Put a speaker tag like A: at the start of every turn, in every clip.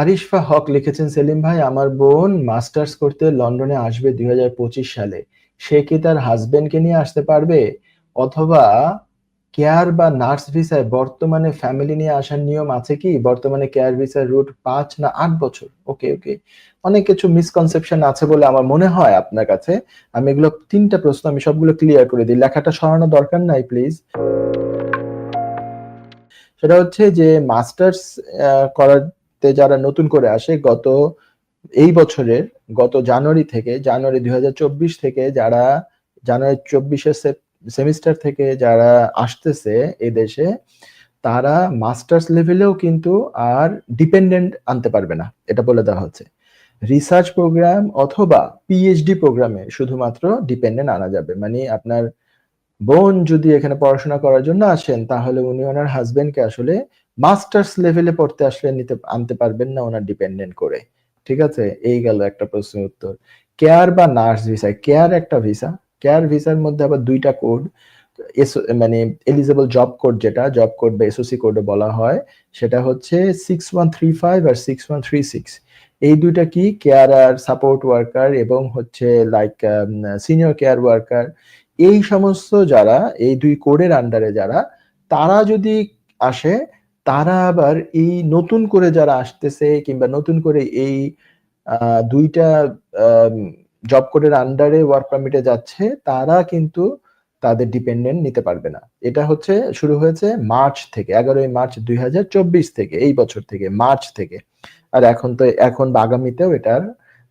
A: আরিশফা হক লিখেছেন, সেলিম ভাই, আমার বোন মাস্টার্স করতে লন্ডনে আসবে দুই হাজার পঁচিশ সালে। সে কি তার হাজবেন্ডকে নিয়ে আসতে পারবে? অথবা কেয়ার বা নার্স ভিসায় বর্তমানে ফ্যামিলি নিয়ে আসার নিয়ম আছে কি? বর্তমানে কেয়ার ভিসার রুট পাঁচ না আট বছর? ওকে ওকে অনেক কিছু মিসকনসেপশন আছে বলে আমার মনে হয় আপনার কাছে। আমি এগুলো তিনটা প্রশ্ন, আমি সবগুলো ক্লিয়ার করে দিই। লেখাটা সরানো দরকার নাই প্লিজ সেটা হচ্ছে যে, মাস্টার্স করাতে যারা নতুন করে আসে, গত এই বছরের, গত জানুয়ারি থেকে, জানুয়ারি দুই হাজার চব্বিশ থেকে যারা, জানুয়ারি চব্বিশের সেমিস্টার থেকে যারা আসতেছে এই দেশে তারা মাস্টার্স লেভেলেও কিন্তু আর ডিপেন্ডেন্ট আনতে পারবে না, এটা বলে দেওয়া হচ্ছে। রিসার্চ প্রোগ্রাম অথবা পিএইচডি প্রোগ্রামে শুধুমাত্র ডিপেন্ডেন্ট আনা যাবে মানে আপনার বোন যদি এখানে পড়াশোনা করার জন্য আসেন, তাহলে উনি ওনার হাজবেন্ডকে আসলে মাস্টার্স লেভেলে পড়তে আসলে নিতে, আনতে পারবেন না ওনার ডিপেন্ডেন্ট করে। ঠিক আছে? এই গেল একটা প্রশ্নের উত্তর। কেয়ার বা নার্স ভিসা কেয়ার একটা ভিসা কেয়ার ভিসার মধ্যে আবার দুইটা কোড মানে এলিজেবল জব কোড যেটা জব কোড বা এসওসি কোডে বলা হয়, সেটা হচ্ছে সিক্স ওয়ান থ্রি ফাইভ আর সিক্স ওয়ান থ্রি সিক্স এই দুইটা কি? কেয়ার আর সাপোর্ট ওয়ার্কার এবং হচ্ছে লাইক সিনিয়র কেয়ার ওয়ার্কার এই সমস্ত যারা, এই দুই কোডের আন্ডারে যারা, তারা যদি আসে, তারা আবার এই নতুন করে যারা আসতেছে কিংবা নতুন করে এই দুইটা জব কোডের আন্ডারে ওয়ার্ক পারমিটে যাচ্ছে, তারা কিন্তু তাদের ডিপেন্ডেন্ট নিতে পারবে না। এটা হচ্ছে, শুরু হয়েছে মার্চ থেকে, এগারোই মার্চ দুই হাজার চব্বিশ থেকে, এই বছর থেকে, মার্চ থেকে। আর এখন তো, এখন আগামীতেও এটার,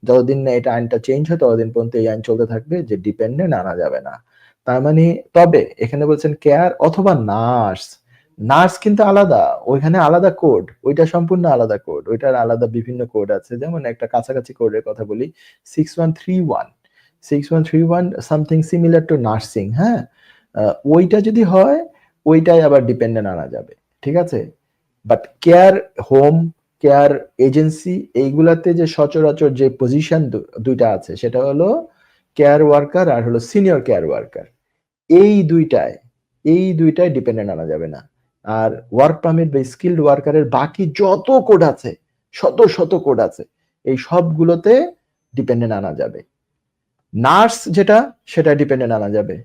A: যতদিন না এটা আইনটা চেঞ্জ হয়, ততদিন পর্যন্ত এই আইন চলতে থাকবে, যে ডিপেন্ডেন্ট আনা যাবে না। তার মানে তবে এখানে বলছেন কেয়ার অথবা নার্স নার্স কিন্তু আলাদা, ওইখানে আলাদা কোড ওইটা সম্পূর্ণ আলাদা কোড ওইটার আলাদা বিভিন্ন কোড আছে। যেমন একটা কাছাকাছি কোডের কথা বলি six one three one six one three one something similar to nursing হ্যাঁ? ওইটা যদি হয়, ওইটাই আবার ডিপেন্ডেন্ট আনা যাবে, ঠিক আছে? But care home care agency এইগুলাতে যে সচরাচর যে পজিশন দুইটা আছে, সেটা হলো কেয়ার ওয়ার্কার আর হলো সিনিয়র কেয়ার ওয়ার্কার এই দুইটায় এই দুইটায় ডিপেন্ডেন্ট আনা যাবে না। আর ওয়ার্ক পারমিট বা স্কিল্ড ওয়ার্কারের বাকি যত কোড আছে, শত শত কোড আছে, এই সবগুলোতে ডিপেন্ডেন্ট আনা যাবে। নার্স যেটা, সেটা ডিপেন্ডেন্ট আনা যাবে।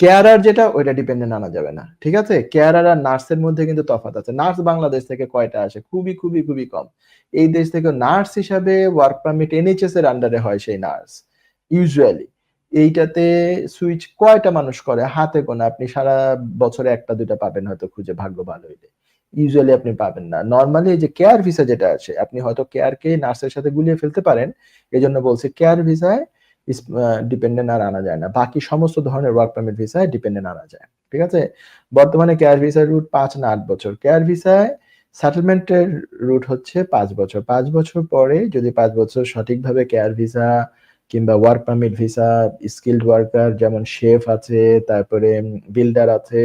A: কেয়ারার যেটা, ওইটা ডিপেন্ডেন্ট আনা যাবে না, ঠিক আছে? কেয়ারার আর নার্সের মধ্যে কিন্তু তফাৎ আছে। নার্স বাংলাদেশ থেকে কয়টা আসে? খুবই খুবই খুবই কম। এই দেশ থেকে নার্স হিসাবে ওয়ার্ক পারমিট এনএইচএস এর আন্ডারে হয় সেই নার্স ইউজুয়ালি এইটাতে সুইচ কয়টা মানুষ করে? হাতে গোনা, আপনি সারা বছরে একটা, দুইটা পাবেন হয়তো খুঁজে, ভাগ্য ভালো হইলে। ইউজুয়ালি আপনি পাবেন না। নর্মালি এই যে কেয়ার ভিসা যেটা আছে আপনি হয়তো কেয়ারকে নার্সের সাথে গুলিয়ে ফেলতে পারেন এই জন্য বলছি কেয়ার ভিসায় ডিপেন্ডেন্ট আর আনা যায় না। বাকি সমস্ত ধরনের ওয়ার্ক পারমিট ভিসায় ডিপেন্ডেন্ট আনা যায়। ঠিক আছে? বর্তমানে কেয়ার ভিসার রুট পাঁচ না আট বছর। কেয়ার ভিসায় সেটেলমেন্টের রুট হচ্ছে পাঁচ বছর। পাঁচ বছর পরে যদি পাঁচ বছর সঠিকভাবে কেয়ার ভিসা কিংবা work permit visa skilled worker যেমন শেফ আছে, তারপরে বিল্ডার আছে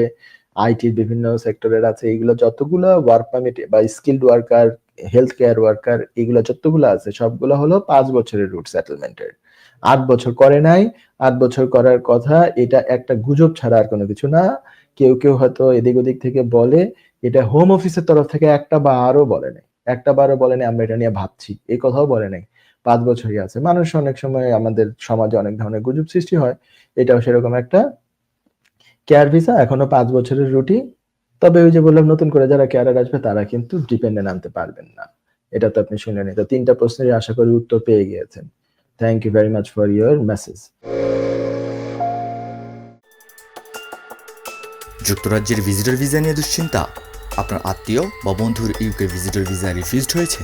A: আইটির বিভিন্ন সেক্টরের আছে, এগুলো যতগুলো ওয়ার্ক পারমিট বা skilled worker health care worker এগুলো যতগুলো আছে, সবগুলো হলো পাঁচ বছরের রুট সেটেলমেন্টের আট বছর করে নাই, আট বছর করার কথা, এটা একটা গুজব ছাড়া আর কোনো কিছু না। কেউ কেউ হয়তো এদিক ওদিক থেকে বলে, এটা হোম অফিসের তরফ থেকে একটা বা আরও বলে নাই। একটা বারও বলে নাই, আমরা এটা নিয়ে ভাবছি। এই কথাও বলে নাই। পাঁচ বছরই আছে। মানুষ অনেক সময় আমাদের সমাজে অনেক ধরনের গুজব সৃষ্টি হয়। এটাও সেরকম একটা কেয়ার ভিসা এখনও পাঁচ বছরের রুটি। তবে ওই যে বললাম, নতুন করে যারা কেয়ারার আসবে, তারা কিন্তু ডিপেন্ডেন্ট আনতে পারবেন না। এটা তো আপনি শুনলেন তো তিনটা প্রশ্নের আশা করি উত্তর পেয়ে গিয়েছেন। Thank you very much for your message
B: যুক্তরাজ্যের ভিজিটর ভিসা নিয়ে দুশ্চিন্তা? আপনার আত্মীয় বা বন্ধুর ইউকে ভিজিটর ভিসা রিফিউজড হয়েছে?